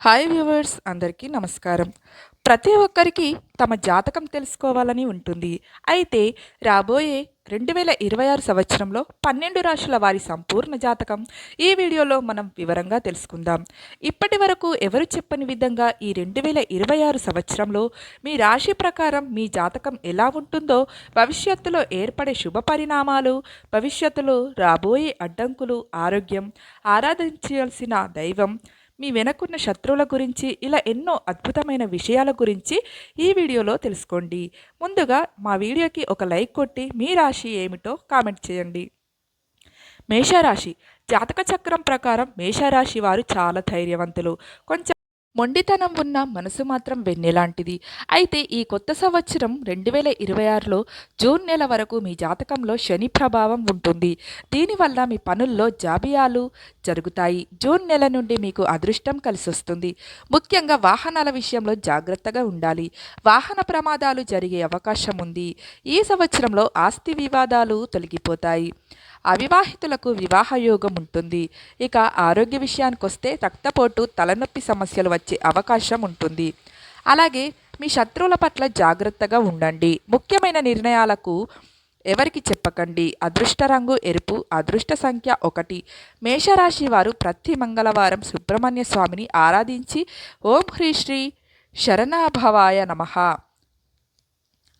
Hi viewers అందరికీ నమస్కారం. ప్రతి ఒక్కరికి తమ జాతకం తెలుసుకోవాలని ఉంటుంది. అయితే రాబోయే రెండు వేల ఇరవై ఆరు సంవత్సరంలో పన్నెండు రాశుల వారి సంపూర్ణ జాతకం ఈ వీడియోలో మనం వివరంగా తెలుసుకుందాం. ఇప్పటి వరకు ఎవరు చెప్పని విధంగా ఈ రెండు వేల ఇరవై ఆరు సంవత్సరంలో మీ రాశి ప్రకారం మీ జాతకం ఎలా ఉంటుందో భవిష్యత్తులో ఏర్పడే శుభ పరిణామాలు భవిష్యత్తులో రాబోయే అడ్డంకులు ఆరోగ్యం ఆరాధించాల్సిన దైవం మీ వెనకున్న శత్రువుల గురించి ఇలా ఎన్నో అద్భుతమైన విషయాల గురించి ఈ వీడియోలో తెలుసుకోండి. ముందుగా మా వీడియోకి ఒక లైక్ కొట్టి మీ రాశి ఏమిటో కామెంట్ చేయండి. మేషరాశి. జాతక చక్రం ప్రకారం మేషరాశి వారు చాలా ధైర్యవంతులు. కొంచెం మొండితనం ఉన్న మనసు మాత్రం వెన్నెలాంటిది. అయితే ఈ కొత్త సంవత్సరం రెండు వేల ఇరవై ఆరులో జూన్ నెల వరకు మీ జాతకంలో శని ప్రభావం ఉంటుంది. దీనివల్ల మీ పనుల్లో జాబియాలు జరుగుతాయి. జూన్ నెల నుండి మీకు అదృష్టం కలిసి వస్తుంది ముఖ్యంగా వాహనాల విషయంలో జాగ్రత్తగా ఉండాలి. వాహన ప్రమాదాలు జరిగే అవకాశం ఉంది. ఈ సంవత్సరంలో ఆస్తి వివాదాలు తొలగిపోతాయి. అవివాహితులకు వివాహయోగం ఉంటుంది. ఇక ఆరోగ్య విషయానికి వస్తే రక్తపోటు తలనొప్పి సమస్యలు వచ్చే అవకాశం ఉంటుంది. అలాగే మీ శత్రువుల పట్ల జాగ్రత్తగా ఉండండి. ముఖ్యమైన నిర్ణయాలకు ఎవరికి చెప్పకండి. అదృష్ట రంగు ఎరుపు అదృష్ట సంఖ్య ఒకటి. మేషరాశి వారు ప్రతి మంగళవారం సుబ్రహ్మణ్య స్వామిని ఆరాధించి ఓం హ్రీ శ్రీ శరణాభవాయ నమః.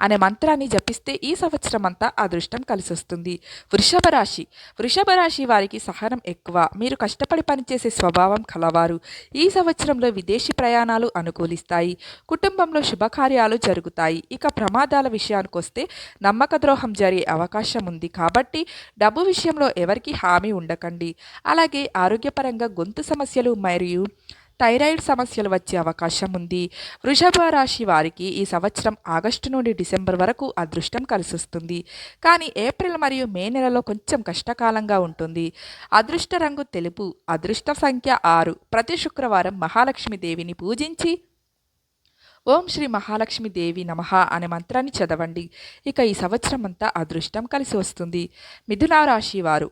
అనే మంత్రాన్ని జపిస్తే ఈ సంవత్సరం అంతా అదృష్టం కలిసొస్తుంది. వృషభ రాశి. వృషభ రాశి వారికి సహనం ఎక్కువ. మీరు కష్టపడి పనిచేసే స్వభావం కలవారు. ఈ సంవత్సరంలో విదేశీ ప్రయాణాలు అనుకూలిస్తాయి. కుటుంబంలో శుభకార్యాలు జరుగుతాయి. ఇక ప్రమాదాల విషయానికి వస్తే నమ్మక ద్రోహం జరిగే అవకాశం ఉంది. కాబట్టి డబ్బు విషయంలో ఎవరికి హామీ ఉండకండి. అలాగే ఆరోగ్యపరంగా గొంతు సమస్యలు మరియు థైరాయిడ్ సమస్యలు వచ్చే అవకాశం ఉంది. వృషభ రాశి వారికి ఈ సంవత్సరం ఆగస్టు నుండి డిసెంబర్ వరకు అదృష్టం కలిసిస్తుంది. కానీ ఏప్రిల్ మరియు మే నెలలో కొంచెం కష్టకాలంగా ఉంటుంది. అదృష్ట రంగు తెలుపు అదృష్ట సంఖ్య ఆరు. ప్రతి శుక్రవారం మహాలక్ష్మి దేవిని పూజించి ఓం శ్రీ మహాలక్ష్మి దేవి నమః అనే మంత్రాన్ని చదవండి. ఇక ఈ సంవత్సరం అంతా అదృష్టం కలిసి వస్తుంది. మిథున రాశి వారు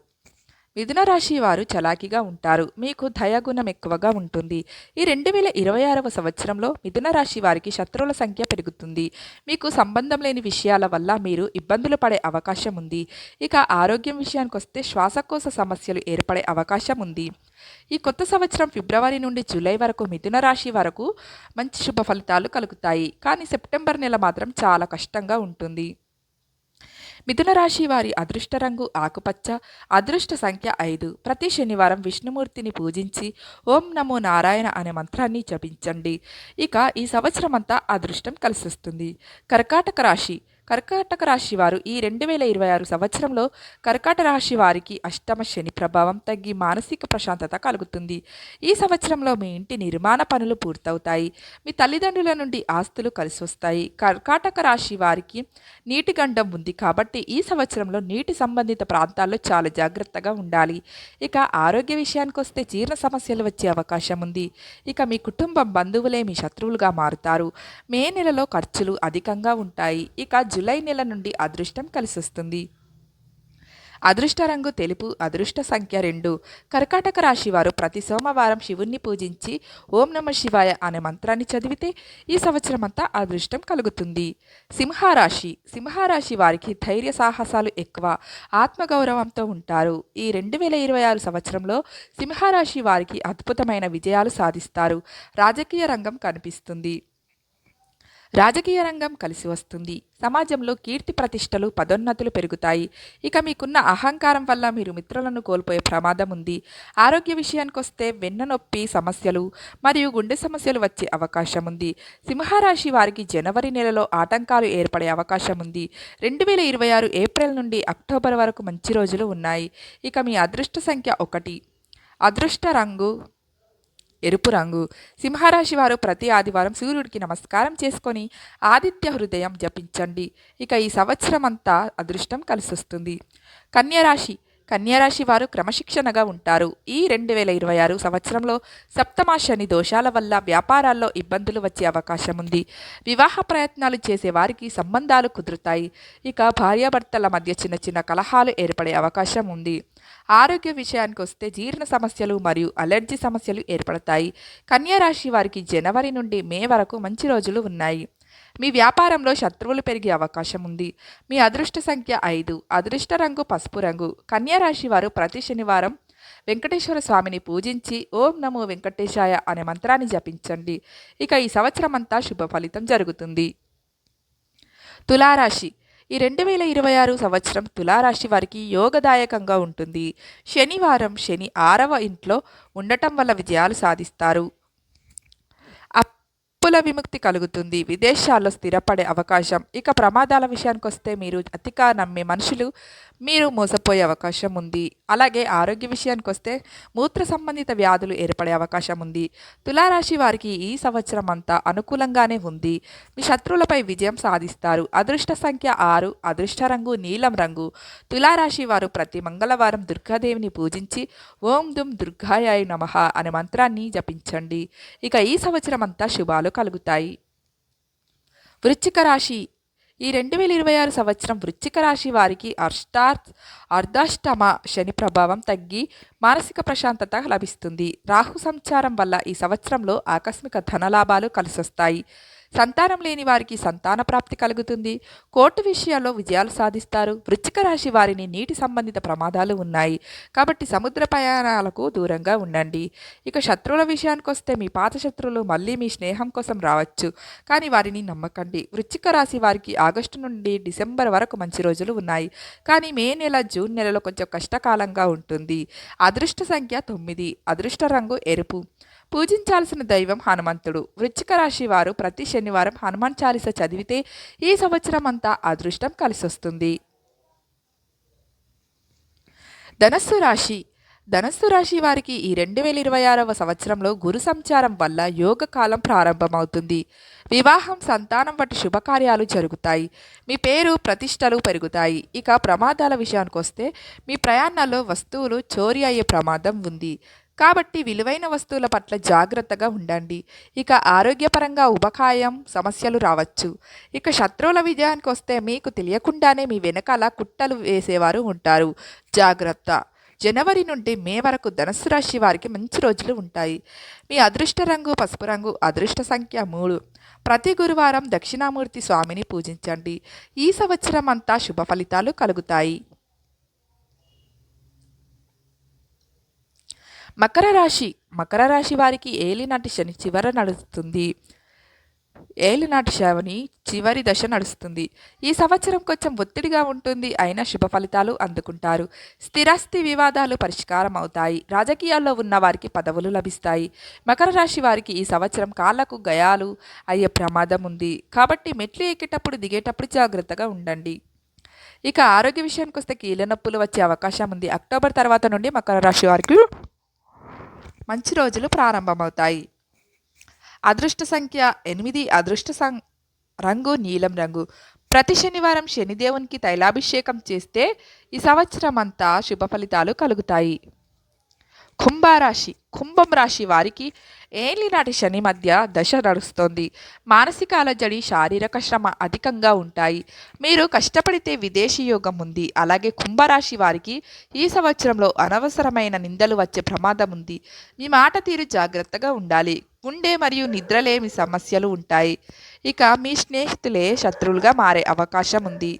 మిథున రాశి వారు చలాకీగా ఉంటారు. మీకు దయాగుణం ఎక్కువగా ఉంటుంది. ఈ రెండు వేల ఇరవై ఆరవ సంవత్సరంలో మిథున రాశి వారికి శత్రువుల సంఖ్య పెరుగుతుంది. మీకు సంబంధం లేని విషయాల వల్ల మీరు ఇబ్బందులు పడే అవకాశం ఉంది. ఇక ఆరోగ్యం విషయానికి వస్తే శ్వాసకోశ సమస్యలు ఏర్పడే అవకాశం ఉంది. ఈ కొత్త సంవత్సరం ఫిబ్రవరి నుండి జూలై వరకు మిథున రాశి వరకు మంచి శుభ ఫలితాలు కలుగుతాయి. కానీ సెప్టెంబర్ నెల మాత్రం చాలా కష్టంగా ఉంటుంది. మిథున రాశి వారి అదృష్ట రంగు ఆకుపచ్చ అదృష్ట సంఖ్య ఐదు. ప్రతి శనివారం విష్ణుమూర్తిని పూజించి ఓం నమో నారాయణ అనే మంత్రాన్ని జపించండి. ఇక ఈ సంవత్సరం అంతా అదృష్టం కలిసిస్తుంది. కర్కాటక రాశి కర్కాటక రాశి వారు ఈ రెండు వేల ఇరవై ఆరు సంవత్సరంలో కర్కాటక రాశి వారికి అష్టమ శని ప్రభావం తగ్గి మానసిక ప్రశాంతత కలుగుతుంది. ఈ సంవత్సరంలో మీ ఇంటి నిర్మాణ పనులు పూర్తవుతాయి. మీ తల్లిదండ్రుల నుండి ఆస్తులు కలిసి వస్తాయి కర్కాటక రాశి వారికి నీటి గండం ఉంది కాబట్టి ఈ సంవత్సరంలో నీటి సంబంధిత ప్రాంతాల్లో చాలా జాగ్రత్తగా ఉండాలి. ఇక ఆరోగ్య విషయానికి వస్తే జీర్ణ సమస్యలు వచ్చే అవకాశం ఉంది. ఇక మీ కుటుంబం బంధువులే మీ శత్రువులుగా మారుతారు. మే నెలలో ఖర్చులు అధికంగా ఉంటాయి. ఇక జూలై నెల నుండి అదృష్టం కలిసొస్తుంది. అదృష్ట రంగు తెలుపు అదృష్ట సంఖ్య రెండు. కర్కాటక రాశి వారు ప్రతి సోమవారం శివుణ్ణి పూజించి ఓం నమ శివాయ అనే మంత్రాన్ని చదివితే ఈ సంవత్సరం అంతా అదృష్టం కలుగుతుంది. సింహరాశి. సింహరాశి వారికి ధైర్య సాహసాలు ఎక్కువ. ఆత్మగౌరవంతో ఉంటారు. ఈ రెండు వేల ఇరవై ఆరు సంవత్సరంలో సింహరాశి వారికి అద్భుతమైన విజయాలు సాధిస్తారు. రాజకీయ రంగం కనిపిస్తుంది. రాజకీయ రంగం కలిసి వస్తుంది. సమాజంలో కీర్తి ప్రతిష్టలు పదోన్నతులు పెరుగుతాయి. ఇక మీకున్న అహంకారం వల్ల మీరు మిత్రులను కోల్పోయే ప్రమాదం ఉంది. ఆరోగ్య విషయానికి వస్తే వెన్న నొప్పి సమస్యలు మరియు గుండె సమస్యలు వచ్చే అవకాశం ఉంది. సింహరాశి వారికి జనవరి నెలలో ఆటంకాలు ఏర్పడే అవకాశం ఉంది. రెండు వేల ఇరవై ఆరు ఏప్రిల్ నుండి అక్టోబర్ వరకు మంచి రోజులు ఉన్నాయి. ఇక మీ అదృష్ట సంఖ్య ఒకటి. అదృష్ట రంగు ఎరుపు రంగు. సింహరాశి వారు ప్రతి ఆదివారం సూర్యుడికి నమస్కారం చేసుకొని ఆదిత్య హృదయం జపించండి. ఇక ఈ సంవత్సరం అంతా అదృష్టం కలిసొస్తుంది. కన్యరాశి కన్యారాశి వారు క్రమశిక్షణగా ఉంటారు. ఈ రెండు వేల ఇరవై ఆరు సంవత్సరంలో సప్తమ శని దోషాల వల్ల వ్యాపారాల్లో ఇబ్బందులు వచ్చే అవకాశం ఉంది. వివాహ ప్రయత్నాలు చేసే వారికి సంబంధాలు కుదురుతాయి. ఇక భార్యాభర్తల మధ్య చిన్న చిన్న కలహాలు ఏర్పడే అవకాశం ఉంది. ఆరోగ్య విషయానికి వస్తే జీర్ణ సమస్యలు మరియు అలర్జీ సమస్యలు ఏర్పడతాయి. కన్యారాశి వారికి జనవరి నుండి మే వరకు మంచి రోజులు ఉన్నాయి. మీ వ్యాపారంలో శత్రువులు పెరిగే అవకాశం ఉంది. మీ అదృష్ట సంఖ్య ఐదు. అదృష్ట రంగు పసుపు రంగు. కన్యారాశి వారు ప్రతి శనివారం వెంకటేశ్వర స్వామిని పూజించి ఓం నమో వెంకటేశాయ అనే మంత్రాన్ని జపించండి. ఇక ఈ సంవత్సరం అంతా శుభ ఫలితం జరుగుతుంది. తులారాశి. ఈ రెండు వేల ఇరవై ఆరు సంవత్సరం తులారాశి వారికి యోగదాయకంగా ఉంటుంది. శనివారం శని ఆరవ ఇంట్లో ఉండటం వల్ల విజయాలు సాధిస్తారు. అప్పుల విముక్తి కలుగుతుంది. విదేశాల్లో స్థిరపడే అవకాశం. ఇక ప్రమాదాల విషయానికి వస్తే మీరు అతిగా నమ్మే మనుషులు మీరు మోసపోయే అవకాశం ఉంది. అలాగే ఆరోగ్య విషయానికి వస్తే మూత్ర సంబంధిత వ్యాధులు ఏర్పడే అవకాశం ఉంది. తులారాశి వారికి ఈ సంవత్సరం అంతా అనుకూలంగానే ఉంది. మీ శత్రువులపై విజయం సాధిస్తారు. అదృష్ట సంఖ్య ఆరు అదృష్ట రంగు నీలం రంగు. తులారాశి వారు ప్రతి మంగళవారం దుర్గాదేవిని పూజించి ఓం దుమ్ దుర్గాయాయ నమః అనే మంత్రాన్ని జపించండి. ఇక ఈ సంవత్సరం అంతా శుభాలు కలుగుతాయి. వృశ్చిక రాశి. ఈ రెండు వేల ఇరవై ఆరు సంవత్సరం వృశ్చిక రాశి వారికి అష్టార్ అర్ధాష్టమ శని ప్రభావం తగ్గి మానసిక ప్రశాంతత లభిస్తుంది. రాహు సంచారం వల్ల ఈ సంవత్సరంలో ఆకస్మిక ధనలాభాలు కలిసొస్తాయి. సంతానం లేని వారికి సంతాన ప్రాప్తి కలుగుతుంది. కోర్టు విషయాల్లో విజయాలు సాధిస్తారు. వృచ్చిక రాశి వారిని నీటి సంబంధిత ప్రమాదాలు ఉన్నాయి. కాబట్టి సముద్ర ప్రయాణాలకు దూరంగా ఉండండి. ఇక శత్రువుల విషయానికి వస్తే మీ పాత శత్రువులు మళ్ళీ మీ స్నేహం కోసం రావచ్చు. కానీ వారిని నమ్మకండి. వృచ్చిక రాశి వారికి ఆగస్టు నుండి డిసెంబర్ వరకు మంచి రోజులు ఉన్నాయి. కానీ మే నెల జూన్ నెలలో కొంచెం కష్టకాలంగా ఉంటుంది. అదృష్ట సంఖ్య తొమ్మిది. అదృష్ట రంగు ఎరుపు. పూజించాల్సిన దైవం హనుమంతుడు. వృశ్చిక రాశి వారు ప్రతి శనివారం హనుమాన్ చాలీస చదివితే ఈ సంవత్సరం అంతా అదృష్టం కలిసొస్తుంది. ధనస్సు రాశి. ధనస్సు రాశి వారికి ఈ రెండు వేల ఇరవై ఆరవ సంవత్సరంలో గురు సంచారం వల్ల యోగ కాలం ప్రారంభమవుతుంది. వివాహం సంతానం వంటి శుభకార్యాలు జరుగుతాయి. మీ పేరు ప్రతిష్టలు పెరుగుతాయి. ఇక ప్రమాదాల విషయానికి వస్తే మీ ప్రయాణాల్లో వస్తువులు చోరీ అయ్యే ప్రమాదం ఉంది. కాబట్టి విలువైన వస్తువుల పట్ల జాగ్రత్తగా ఉండండి. ఇక ఆరోగ్యపరంగా ఉబకాయం సమస్యలు రావచ్చు. ఇక శత్రువుల విజయానికి వస్తే మీకు తెలియకుండానే మీ వెనకాల కుట్టలు వేసేవారు ఉంటారు. జాగ్రత్త. జనవరి నుండి మే వరకు ధనుసు రాశి వారికి మంచి రోజులు ఉంటాయి. మీ అదృష్ట రంగు పసుపు రంగు అదృష్ట సంఖ్య మూడు. ప్రతి గురువారం దక్షిణామూర్తి స్వామిని పూజించండి. ఈ సంవత్సరం అంతా శుభ ఫలితాలు కలుగుతాయి. మకర రాశి మకర రాశి వారికి ఏలినాటి శని చివర నడుస్తుంది. ఏలినాటి శని చివరి దశ నడుస్తుంది. ఈ సంవత్సరం కొంచెం ఒత్తిడిగా ఉంటుంది అయినా శుభ ఫలితాలు అందుకుంటారు. స్థిరాస్తి వివాదాలు పరిష్కారం అవుతాయి. రాజకీయాల్లో ఉన్న వారికి పదవులు లభిస్తాయి. మకర రాశి వారికి ఈ సంవత్సరం కాళ్ళకు గయాలు అయ్యే ప్రమాదం ఉంది. కాబట్టి మెట్లు ఎక్కేటప్పుడు దిగేటప్పుడు జాగ్రత్తగా ఉండండి. ఇక ఆరోగ్య విషయానికి వస్తే కీళ్ళ నొప్పులు వచ్చే అవకాశం ఉంది. అక్టోబర్ తర్వాత నుండి మకర రాశి వారికి మంచి రోజులు ప్రారంభమవుతాయి. అదృష్ట సంఖ్య ఎనిమిది అదృష్ట సం రంగు నీలం రంగు. ప్రతి శనివారం శనిదేవునికి తైలాభిషేకం చేస్తే ఈ సంవత్సరం అంతా శుభ ఫలితాలు కలుగుతాయి. కుంభరాశి కుంభం రాశి వారికి ఏలినాటి శని మధ్య దశ నడుస్తోంది. మానసిక అలజడి శారీరక శ్రమ అధికంగా ఉంటాయి. మీరు కష్టపడితే విదేశీ యోగం ఉంది. అలాగే కుంభరాశి వారికి ఈ సంవత్సరంలో అనవసరమైన నిందలు వచ్చే ప్రమాదం ఉంది. మీ మాట తీరు జాగ్రత్తగా ఉండాలి. గుండె మరియు నిద్రలేమి సమస్యలు ఉంటాయి. ఇక మీ స్నేహితులే శత్రువులుగా మారే అవకాశం ఉంది.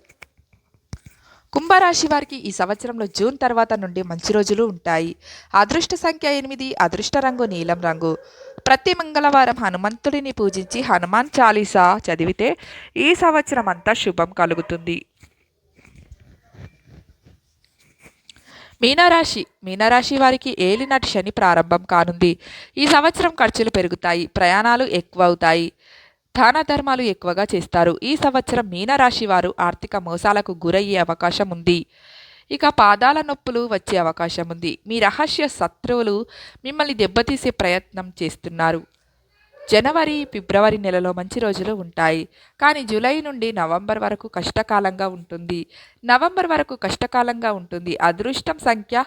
కుంభరాశి వారికి ఈ సంవత్సరంలో జూన్ తర్వాత నుండి మంచి రోజులు ఉంటాయి. అదృష్ట సంఖ్య ఎనిమిది అదృష్ట రంగు నీలం రంగు. ప్రతి మంగళవారం హనుమంతుడిని పూజించి హనుమాన్ చాలీసా చదివితే ఈ సంవత్సరం అంతా శుభం కలుగుతుంది. మీనరాశి మీనరాశి వారికి ఏలినటి శని ప్రారంభం కానుంది. ఈ సంవత్సరం ఖర్చులు పెరుగుతాయి ప్రయాణాలు ఎక్కువ అవుతాయి దాన ధర్మాలు ఎక్కువగా చేస్తారు. ఈ సంవత్సరం మీనరాశి వారు ఆర్థిక మోసాలకు గురయ్యే అవకాశం ఉంది. ఇక పాదాల నొప్పులు వచ్చే అవకాశం ఉంది. మీ రహస్య శత్రువులు మిమ్మల్ని దెబ్బతీసే ప్రయత్నం చేస్తున్నారు. జనవరి ఫిబ్రవరి నెలలో మంచి రోజులు ఉంటాయి. కానీ జూలై నుండి నవంబర్ వరకు కష్టకాలంగా ఉంటుంది. నవంబర్ వరకు కష్టకాలంగా ఉంటుంది. అదృష్టం సంఖ్య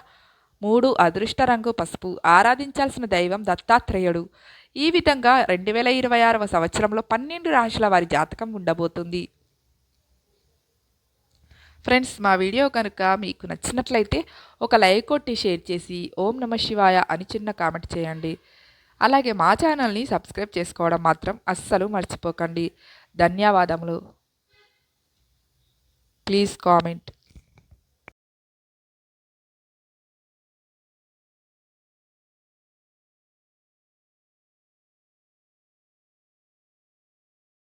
మూడు. అదృష్ట రంగు పసుపు. ఆరాధించాల్సిన దైవం దత్తాత్రేయుడు. ఈ విధంగా రెండు వేల ఇరవై ఆరవ సంవత్సరంలో పన్నెండు రాశుల వారి జాతకం ఉండబోతుంది. ఫ్రెండ్స్ మా వీడియో కనుక మీకు నచ్చినట్లయితే ఒక లైక్ కొట్టి షేర్ చేసి ఓం నమ శివాయ అని చిన్న కామెంట్ చేయండి. అలాగే మా ఛానల్ని సబ్స్క్రైబ్ చేసుకోవడం మాత్రం అస్సలు మర్చిపోకండి. ధన్యవాదములు. Please comment